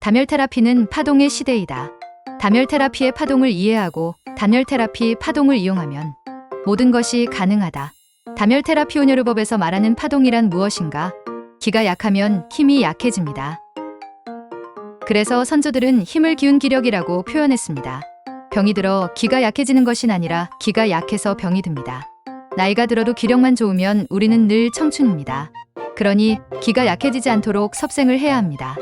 다멸 테라피는 파동의 시대이다. 다멸 테라피의 파동을 이해하고 단열 테라피 파동을 이용하면 모든 것이 가능하다. 다멸 테라피 온열법에서 말하는 파동이란 무엇인가? 기가 약하면 힘이 약해집니다. 그래서 선조들은 힘을 기운 기력이라고 표현했습니다. 병이 들어 기가 약해지는 것이 아니라 기가 약해서 병이 듭니다. 나이가 들어도 기력만 좋으면 우리는 늘 청춘입니다. 그러니 기가 약해지지 않도록 섭생을 해야 합니다.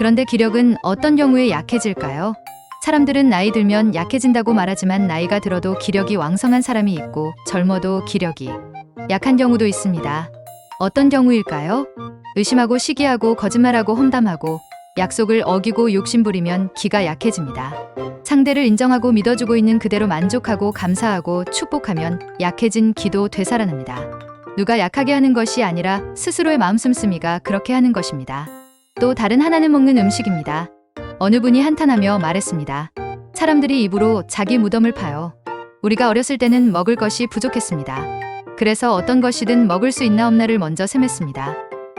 그런데 기력은 어떤 경우에 약해질까요? 사람들은 나이 들면 약해진다고 말하지만 나이가 들어도 기력이 왕성한 사람이 있고 젊어도 기력이 약한 경우도 있습니다. 어떤 경우일까요? 의심하고 시기하고 거짓말하고 험담하고 약속을 어기고 욕심부리면 기가 약해집니다. 상대를 인정하고 믿어주고 있는 그대로 만족하고 감사하고 축복하면 약해진 기도 되살아납니다. 누가 약하게 하는 것이 아니라 스스로의 마음 씀씀이가 그렇게 하는 것입니다. 또 다른 하나는 먹는 음식입니다. 어느 분이 한탄하며 말했습니다. 사람들이 입으로 자기 무덤을 파요. 우리가 어렸을 때는 먹을 것이 부족했습니다. 그래서 어떤 것이든 먹을 수 있나 없나를 먼저 셈했습니다.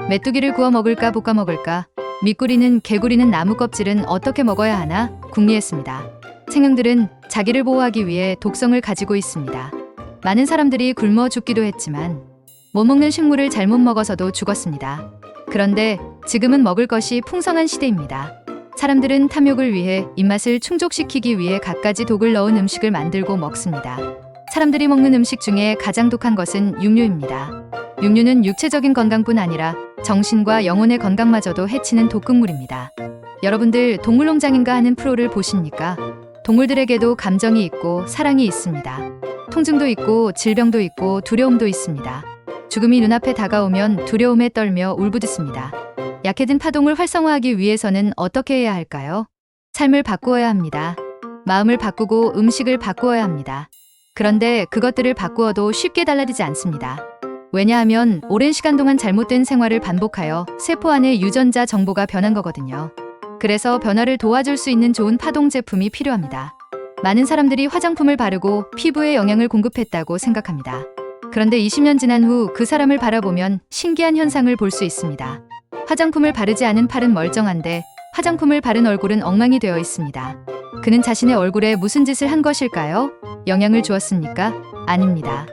메뚜기를 구워 먹을까 볶아 먹을까 미꾸리는 개구리는 나무 껍질은 어떻게 먹어야 하나 궁리했습니다. 생명들은 자기를 보호하기 위해 독성을 가지고 있습니다. 많은 사람들이 굶어 죽기도 했지만 못 먹는 식물을 잘못 먹어서도 죽었습니다. 그런데 지금은 먹을 것이 풍성한 시대입니다. 사람들은 탐욕을 위해 입맛을 충족시키기 위해 갖가지 독을 넣은 음식을 만들고 먹습니다. 사람들이 먹는 음식 중에 가장 독한 것은 육류입니다. 육류는 육체적인 건강뿐 아니라 정신과 영혼의 건강마저도 해치는 독극물입니다. 여러분들 동물농장인가 하는 프로를 보십니까? 동물들에게도 감정이 있고 사랑이 있습니다. 통증도 있고 질병도 있고 두려움도 있습니다. 죽음이 눈앞에 다가오면 두려움에 떨며 울부짖습니다. 약해진 파동을 활성화하기 위해서는 어떻게 해야 할까요? 삶을 바꾸어야 합니다. 마음을 바꾸고 음식을 바꾸어야 합니다. 그런데 그것들을 바꾸어도 쉽게 달라지지 않습니다. 왜냐하면 오랜 시간 동안 잘못된 생활을 반복하여 세포 안의 유전자 정보가 변한 거거든요. 그래서 변화를 도와줄 수 있는 좋은 파동 제품이 필요합니다. 많은 사람들이 화장품을 바르고 피부에 영양을 공급했다고 생각합니다. 그런데 20년 지난 후 그 사람을 바라보면 신기한 현상을 볼 수 있습니다. 화장품을 바르지 않은 팔은 멀쩡한데 화장품을 바른 얼굴은 엉망이 되어 있습니다. 그는 자신의 얼굴에 무슨 짓을 한 것일까요? 영향을 주었습니까? 아닙니다.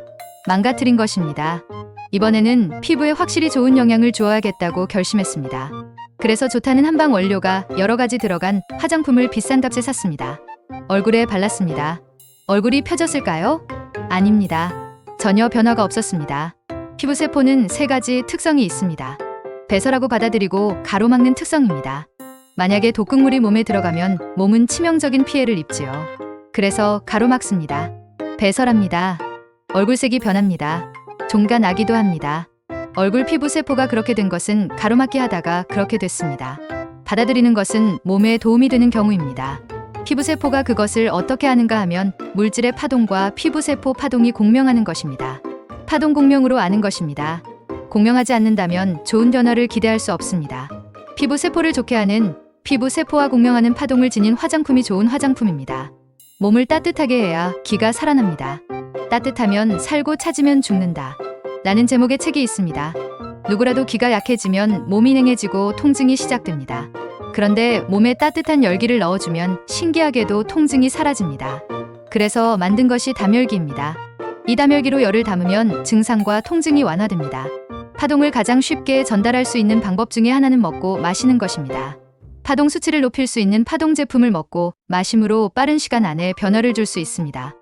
망가뜨린 것입니다. 이번에는 피부에 확실히 좋은 영향을 주어야겠다고 결심했습니다. 그래서 좋다는 한방 원료가 여러 가지 들어간 화장품을 비싼 값에 샀습니다. 얼굴에 발랐습니다. 얼굴이 펴졌을까요? 아닙니다. 전혀 변화가 없었습니다. 피부세포는 세 가지 특성이 있습니다. 배설하고 받아들이고 가로막는 특성입니다. 만약에 독극물이 몸에 들어가면 몸은 치명적인 피해를 입지요. 그래서 가로막습니다. 배설합니다. 얼굴색이 변합니다. 종가 나기도 합니다. 얼굴 피부 세포가 그렇게 된 것은 가로막기 하다가 그렇게 됐습니다. 받아들이는 것은 몸에 도움이 되는 경우입니다. 피부 세포가 그것을 어떻게 하는가 하면 물질의 파동과 피부 세포 파동이 공명하는 것입니다. 파동 공명으로 아는 것입니다. 공명하지 않는다면 좋은 변화를 기대할 수 없습니다. 피부 세포를 좋게 하는 피부 세포와 공명하는 파동을 지닌 화장품이 좋은 화장품입니다. 몸을 따뜻하게 해야 기가 살아납니다. 따뜻하면 살고 차지면 죽는다. 라는 제목의 책이 있습니다. 누구라도 기가 약해지면 몸이 냉해지고 통증이 시작됩니다. 그런데 몸에 따뜻한 열기를 넣어주면 신기하게도 통증이 사라집니다. 그래서 만든 것이 다멸기입니다. 이 다멸기로 열을 담으면 증상과 통증이 완화됩니다. 파동을 가장 쉽게 전달할 수 있는 방법 중에 하나는 먹고 마시는 것입니다. 파동 수치를 높일 수 있는 파동 제품을 먹고 마심으로 빠른 시간 안에 변화를 줄 수 있습니다.